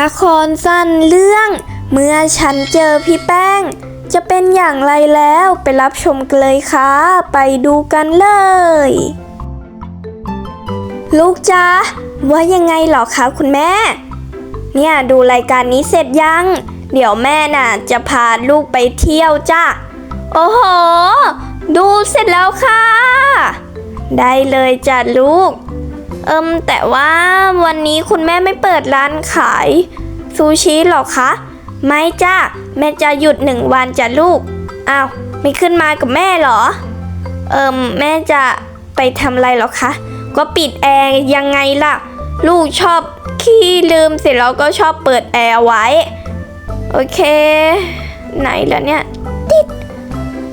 ละครสั้นเรื่อง เมื่อฉันเจอพี่แป้ง จะเป็นอย่างไรแล้วไปรับชมกันเลยค่ะ ไปดูกันเลย ลูกจ้าว่ายังไงหรอคะคุณแม่ เนี่ยดูรายการนี้เสร็จยัง เดี๋ยวแม่น่ะ จะพาลูกไปเที่ยวจ้าโอ้โห ดูเสร็จแล้วค่ะ ได้เลยจ้ะลูก เอิมแต่ว่าวันนี้คุณแม่ไม่เปิดร้านขายซูชิหรอคะ ไม่จ้าแม่จะหยุดหนึ่งวันจ้ะลูก อ้าวไม่ขึ้นมากับแม่เหรอ เอิมแม่จะไปทำอะไรหรอคะ ก็ปิดแอร์ยังไงล่ะ ลูกชอบขี้ลืมเสร็จแล้วก็ชอบเปิดแอร์ไว้ โอเค ไหนแล่ะเนี่ย ติด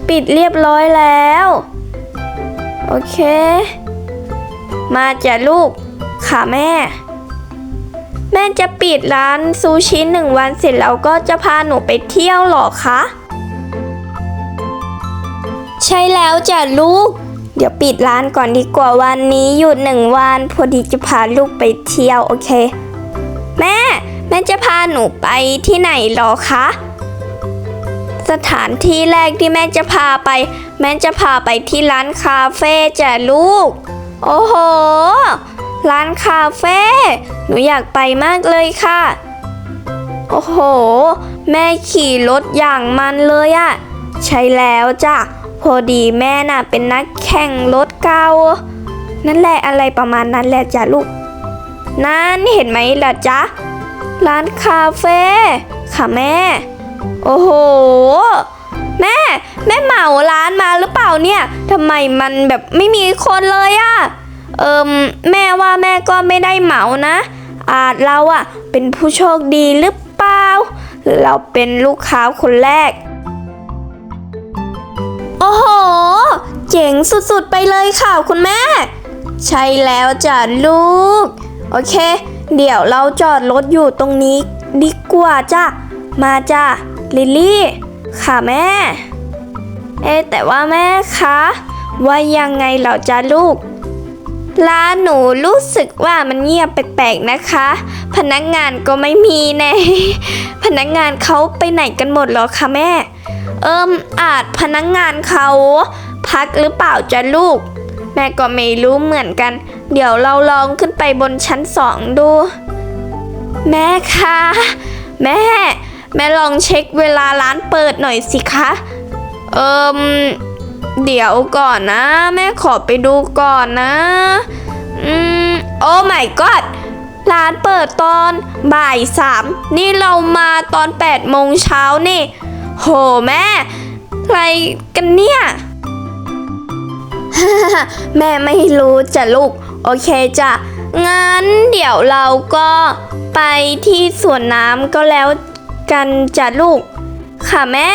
ปิดเรียบร้อยแล้ว โอเค มาจ้ะลูก ค่ะแม่ แม่จะปิดร้านซูชิหนึ่งวันเสร็จแล้วก็จะพาหนูไปเที่ยวเหรอคะ ใช่แล้วจ้ะลูก เดี๋ยวปิดร้านก่อนดีกว่าวันนี้หยุดหนึ่งวันพอดีจะพาลูกไปเที่ยวโอเค แม่ แม่จะพาหนูไปที่ไหนเหรอคะสถานที่แรกที่แม่จะพาไป แม่จะพาไปที่ร้านคาเฟ่จ้ะลูก โอ้โห ร้านคาเฟ่ หนูอยากไปมากเลยค่ะ โอ้โห แม่ขี่รถอย่างมันเลยอะใช่แล้วจ้ะ พอดีแม่น่ะเป็นนักแข่งรถเก่า นั่นแหละอะไรประมาณนั้นแหละจ้ะลูก นั่นเห็นไหมล่ะจ๊ะ ร้านคาเฟ่ค่ะแม่ โอ้โห แม่ แม่เหมาร้านมาหรือเปล่าเนี่ยทำไมมันแบบไม่มีคนเลยอะเอิมแม่ว่าแม่ก็ไม่ได้เหมานะ อาจเราอะเป็นผู้โชคดีหรือเปล่าหรือเราเป็นลูกค้าคนแรก โอ้โห เจ๋งสุดๆไปเลยค่ะคุณแม่ ใช่แล้วจ้ะลูก โอเค เดี๋ยวเราจอดรถอยู่ตรงนี้ดีกว่าจ้ะ มาจ้ะลิลลี่ ค่ะแม่ เอ๊แต่ว่าแม่คะว่ายังไงเหรอจ้ะลูก ร้านหนูรู้สึกว่ามันเงียบแปลกๆนะคะ พนักงานก็ไม่มีแน่พนักงานเขาไปไหนกันหมดเหรอคะแม่ เอิมอาจพนักงานเขาพักหรือเปล่าจ้ะลูก แม่ก็ไม่รู้เหมือนกัน เดี๋ยวเราลองขึ้นไปบนชั้นสองดู แม่คะแม่ แม่ลองเช็คเวลาร้านเปิดหน่อยสิคะ เอิมเดี๋ยวก่อนนะ แม่ขอไปดูก่อนนะ อืม โอ้ my god ร้านเปิดตอนบ่ายสามนี่เรามาตอน8ปดโมงเช้านี่ โหแม่ อะไรกันเนี่ย แม่ไม่รู้จ้ะลูก โอเคจ้ะงั้นเดี๋ยวเราก็ไปที่สวนน้ำก็แล้ว กันจ้ะลูก ค่ะแม่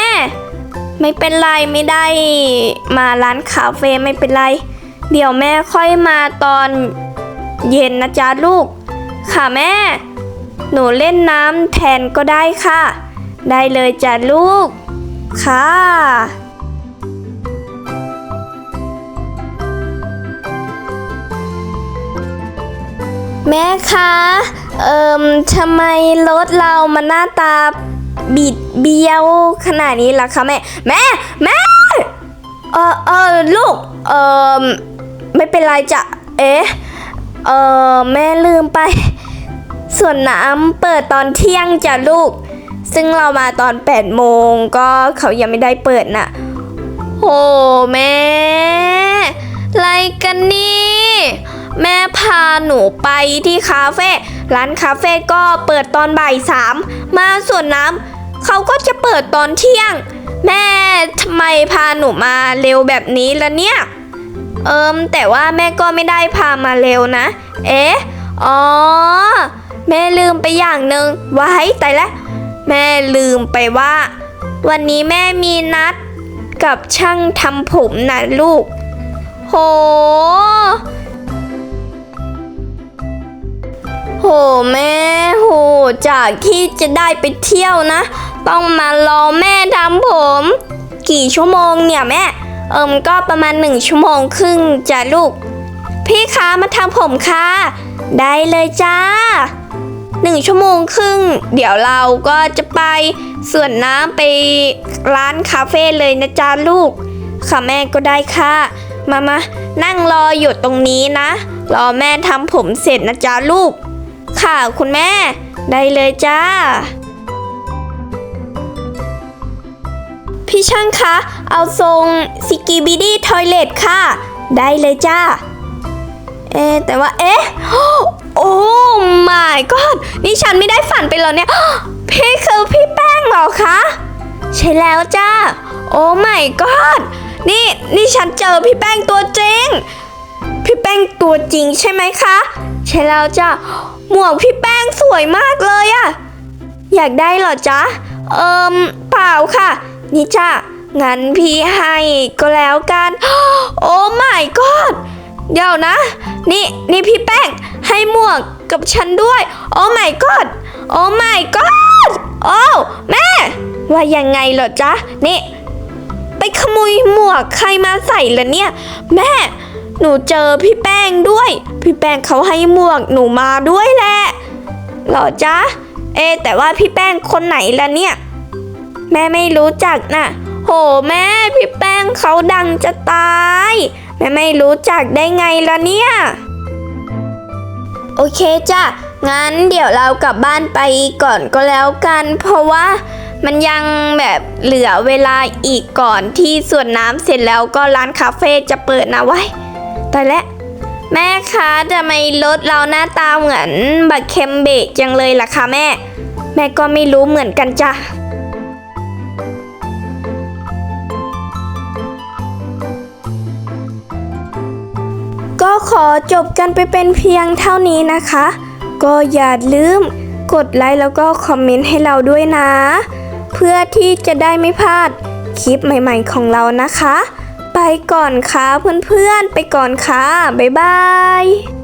ไม่เป็นไรไม่ได้มาร้านคาเฟ่ไม่เป็นไร เดี๋ยวแม่ค่อยมาตอนเย็นนะจ๊ะลูก ค่ะแม่ หนูเล่นน้ำแทนก็ได้ค่ะ ได้เลยจ้ะลูก ค่ะแม่คะ เอ่มทำไมรถเรามันหน้าตาบิดเบี้ยวขนาดนี้ล่ะคะแม่ แม่แม่เออเออลูก เอ่มไม่เป็นไรจ้ะเอ๊ะ เออแม่ลืมไป ส่วนน้ำเปิดตอนเที่ยงจ้ะลูก ซึ่งเรามาตอน 8 โมงก็เขายังไม่ได้เปิดน่ะโหแม่ไรกันนี่ แม่พาหนูไปที่คาเฟ่ร้านคาเฟ่ก็เปิดตอนบ่ายสามมาส่วนน้ำเขาก็จะเปิดตอนเที่ยง แม่ทำไมพาหนูมาเร็วแบบนี้ล่ะเนี่ย เอิมแต่ว่าแม่ก็ไม่ได้พามาเร็วนะ เอ๊ะอ๋อ แม่ลืมไปอย่างหนึ่งไว้แต่ละแม่ลืมไปว่า วันนี้แม่มีนัดกับช่างทำผมนะลูก โห โหแม่โหจากที่จะได้ไปเที่ยวนะ ต้องมารอแม่ทำผม กี่ชั่วโมงเนี่ยแม่ เอิมก็ประมาณหนึ่งชั่วโมงครึ่งจ้ะลูก พี่คะมาทำผมค่ะได้เลยจ้าหนึ่งชั่วโมงครึ่ง เดี๋ยวเราก็จะไปส่วนน้ำไปร้านคาเฟ่เลยนะจ๊ะลูก ค่ะแม่ก็ได้ค่ะ มามานั่งรออยู่ตรงนี้นะ รอแม่ทำผมเสร็จนะจ๊ะลูก ค่ะคุณแม่ ได้เลยจ้า พี่ช่างคะ เอาทรงซิกิบิดี้ทอยเลทค่ะ ได้เลยจ้า เอ๊แต่ว่าเอ๊ะ โอ้ my god นี่ฉันไม่ได้ฝันไปหรอเนี่ย พี่คือพี่แป้งเหรอคะ ใช่แล้วจ้า โอ้ my god นี่นี่ฉันเจอพี่แป้งตัวจริง พี่แป้งตัวจริงใช่ไหมคะ ใช่แล้วจ้า หมวกพี่แป้งสวยมากเลยอะอยากได้เหรอจ๊ะ เอิมเปล่าค่ะ นี่จ้ะงั้นพี่ให้ก็แล้วกัน โอ้ my god เดี๋ยวนะ นี่นี่พี่แป้งให้หมวกกับฉันด้วย โอ้ my god โอ้ my god โอ้แม่ ว่ายังไงเหรอจ๊ะ นี่ ไปขโมยหมวกใครมาใส่ละเนี่ย แม่ หนูเจอพี่แป้งด้วย พี่แป้งเขาให้หมวกหนูมาด้วยแหละหรอจ๊ะ เอ แต่ว่าพี่แป้งคนไหนล่ะเนี่ย แม่ไม่รู้จักน่ะ โหแม่พี่แป้งเขาดังจะตาย แม่ไม่รู้จักได้ไงล่ะเนี่ย โอเคจ้ะ งั้นเดี๋ยวเรากลับบ้านไปก่อนก็แล้วกัน เพราะว่ามันยังแบบเหลือเวลาอีกก่อนที่ส่วนน้ำเสร็จแล้วก็ร้านคาเฟ่จะเปิดนะไว้ ตายแล้วแม่คะทำไมรถเราหน้าตาเหมือนบักเคมเบกจังเลยล่ะคะแม่ แม่ก็ไม่รู้เหมือนกันจ้ะก็ขอจบกันไปเป็นเพียงเท่านี้นะคะ ก็อย่าลืมกดไลค์แล้วก็คอมเมนต์ให้เราด้วยนะ เพื่อที่จะได้ไม่พลาดคลิปใหม่ๆของเรานะคะ ก่อนค่ะเพื่อนๆ ไปก่อนค่ะ บ๊ายบาย